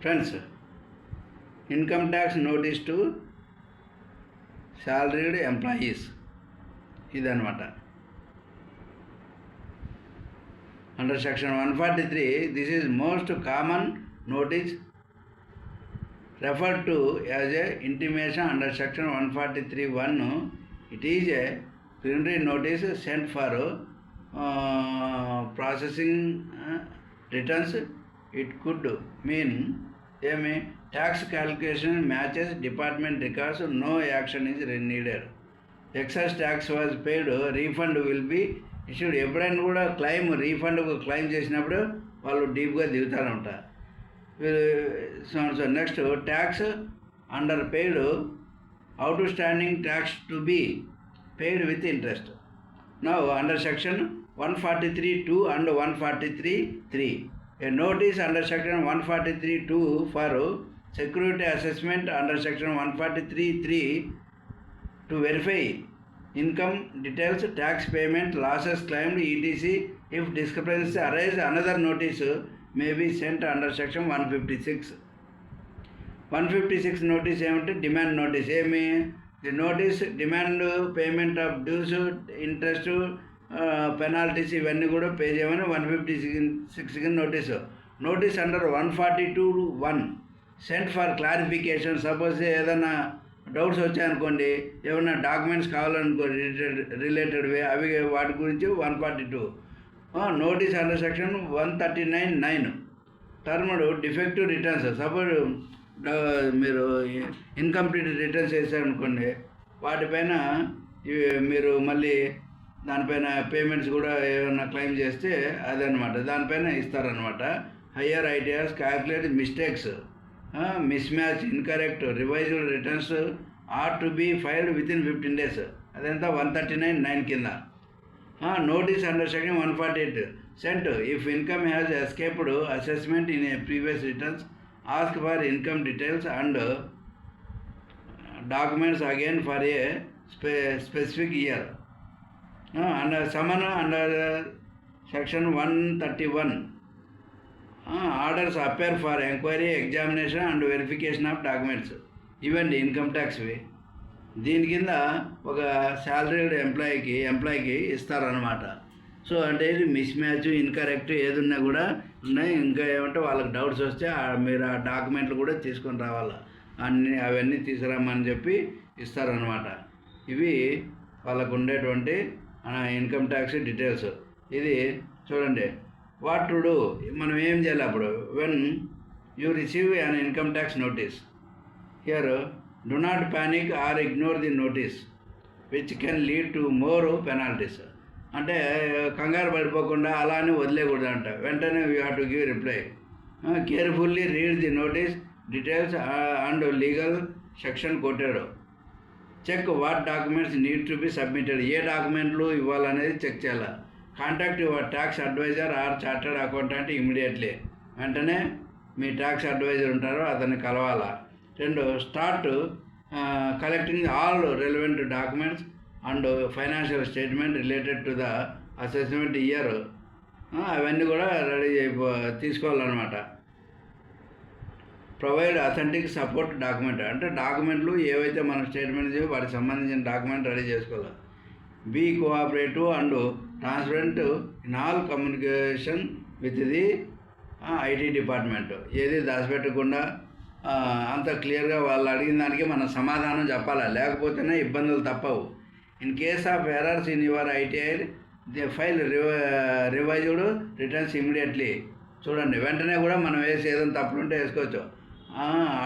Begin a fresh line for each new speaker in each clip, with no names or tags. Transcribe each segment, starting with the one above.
Friends, income tax notice to salaried employees. Idanamata. Under section 143, this is most common notice referred to as a intimation under section 143(1). It is a preliminary notice sent for uh, processing uh, returns. It could mean ఏమి tax calculation matches department records no action is needed excise tax was paid refund will be issued ఎప్పుడైనా కూడా claim refund claim చేసినప్పుడు వాళ్ళు డీప్గా దిగుతారంట so so next tax under paid outstanding tax to be paid with interest నా under section one forty three two and one forty three three a notice under section 143.2 for security assessment under section 143.3 to verify income details, tax payment, losses claimed, etc. If discrepancies arise, another notice may be sent under section 156. 156 notice ఏమిటి demand notice ఏమి the notice demand payment of dues interest penalties ఇవన్నీ కూడా pay చేయమని one fifty six కింద notice notice under one forty two one sent for clarification suppose ఏదైనా doubts వచ్చాయనుకోండి ఏమైనా documents కావాలనుకో రిలేటెడ్ రిలేటెడ్వి అవి వాటి గురించి one forty two notice under section one thirty nine nine termed defective returns suppose మీరు ఇన్కంప్లీట్ రిటర్న్స్ వేసారనుకోండి వాటిపైన మీరు మళ్ళీ దానిపైన పేమెంట్స్ కూడా ఏమైనా క్లెయిమ్ చేస్తే అదనమాట దానిపైన ఇస్తారనమాట higher ITRs calculate mistakes mismatch incorrect revised returns are to be filed within fifteen days అదంతా వన్ థర్టీ నైన్ నైన్ కింద notice under section one forty eight sent if income has escaped assessment in a previous returns ask for income details and documents again for a specific year under summon under section one thirty one orders appear for enquiry examination and verification of documents ఇవ్వండి income ట్యాక్స్వి దీని కింద ఒక salaried ఎంప్లాయీకి ఎంప్లాయీకి ఇస్తారనమాట so అంటే ఇది miss match incorrect ఏదున్నా కూడా ఉన్నాయి ఇంకా ఏమంటే వాళ్ళకి డౌట్స్ వస్తే మీరు ఆ డాక్యుమెంట్లు కూడా తీసుకొని రావాలి అన్ని అవన్నీ తీసుకురామని చెప్పి ఇస్తారనమాట ఇవి వాళ్ళకు ఉండేటువంటి ఇన్కమ్ ట్యాక్స్ డీటెయిల్స్ ఇది చూడండి వాట్ టు డూ మనం ఏం చేయాలి అప్పుడు when you receive an income tax notice here do not panic or ignore the notice which can lead to more penalties అంటే కంగారు పడిపోకుండా అలానే వదిలేకూడదు అంట వెంటనే you have to give reply carefully read the notice details and legal section కొట్టాడు check what documents need to be submitted ఏ డాక్యుమెంట్లు ఇవ్వాలనేది చెక్ చేయాలి contact your tax advisor or chartered accountant immediately వెంటనే మీ ట్యాక్స్ అడ్వైజర్ ఉంటారో అతన్ని కలవాలా రెండు start collecting all relevant documents and financial statement related to the assessment year అవన్నీ కూడా రెడీ తీసుకోవాలన్నమాట ప్రొవైడ్ అథెంటిక్ సపోర్ట్ డాక్యుమెంట్ అంటే డాక్యుమెంట్లు ఏవైతే మన స్టేట్మెంట్ వాటికి సంబంధించిన డాక్యుమెంట్ రెడీ చేసుకోవాలి be cooperative and transparent in all communication with the IT department ఏది దాచిపెట్టకుండా అంత క్లియర్గా వాళ్ళు అడిగిన దానికి మనం సమాధానం చెప్పాలి లేకపోతేనే ఇబ్బందులు తప్పవు in case of errors in your ITI the file revised returns immediately చూడండి వెంటనే కూడా మనం వేసి ఏదైనా తప్పులుంటే వేసుకోవచ్చు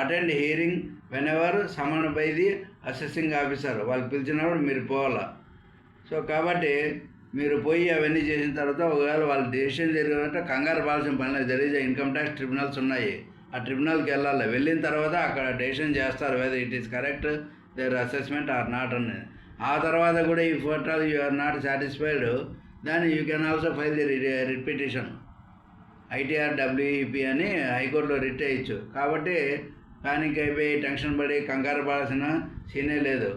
attend hearing whenever summon by the assessing officer వాళ్ళు పిలిచినప్పుడు మీరు పోవాల సో కాబట్టి మీరు పోయి అవన్నీ చేసిన తర్వాత ఒకవేళ వాళ్ళు డెసిషన్ జరిగినట్టు కంగారు పాల్సిన పని లేదు జరిగే ఇన్కమ్ ట్యాక్స్ ట్రిబ్యునల్స్ ఉన్నాయి ఆ ట్రిబ్యునల్కి వెళ్ళాలి వెళ్ళిన తర్వాత అక్కడ డెసిషన్ చేస్తారు whether it is correct their assessment or not అని ఆ తర్వాత కూడా ఈ ఫోటోలు యు ఆర్ నాట్ సాటిస్ఫైడ్ దాన్ని you can also file the repetition ITR WEP అని హైకోర్టులో రిట్ వేయచ్చు కాబట్టి పానిక్ అయిపోయి టెన్షన్ పడి కంగారు పడాల్సిన సీనే లేదు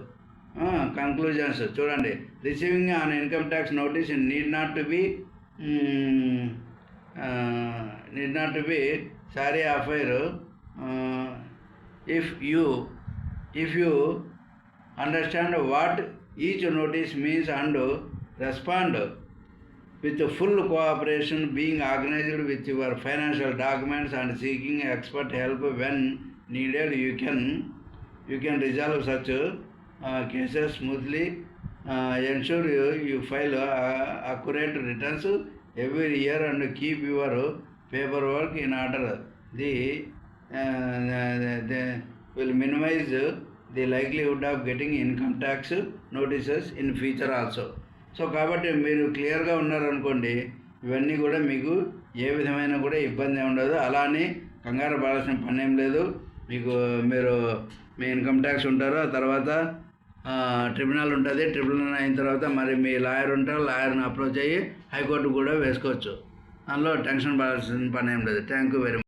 కంక్లూజన్స్ చూడండి receiving an income tax notice need not to be need not to be sorry affair if you if you understand what each notice means and respond with full cooperation, being organized with your financial documents and seeking expert help when needed, you can you can resolve such uh, cases smoothly. Uh, ensure you, you file uh, accurate returns every year and keep your paperwork in order. The, uh, the, the will minimize the likelihood of getting income tax notices in future also. So కాబట్టి మీరు క్లియర్గా ఉన్నారనుకోండి ఇవన్నీ కూడా మీకు ఏ విధమైన కూడా ఇబ్బంది ఉండదు అలానే కంగారు పడాల్సిన పని ఏం లేదు మీకు మీరు మీ ఇన్కమ్ ట్యాక్స్ ఉంటారు తర్వాత ట్రిబ్యునల్ ఉంటుంది ట్రిబ్యునల్ అయిన తర్వాత మరి మీ లాయర్ ఉంటారు లాయర్ని అప్రోచ్ అయ్యి హైకోర్టు కూడా వేసుకోవచ్చు అందులో టెన్షన్ పడాల్సిన పని ఏం లేదు థ్యాంక్ యూ వెరీ మచ్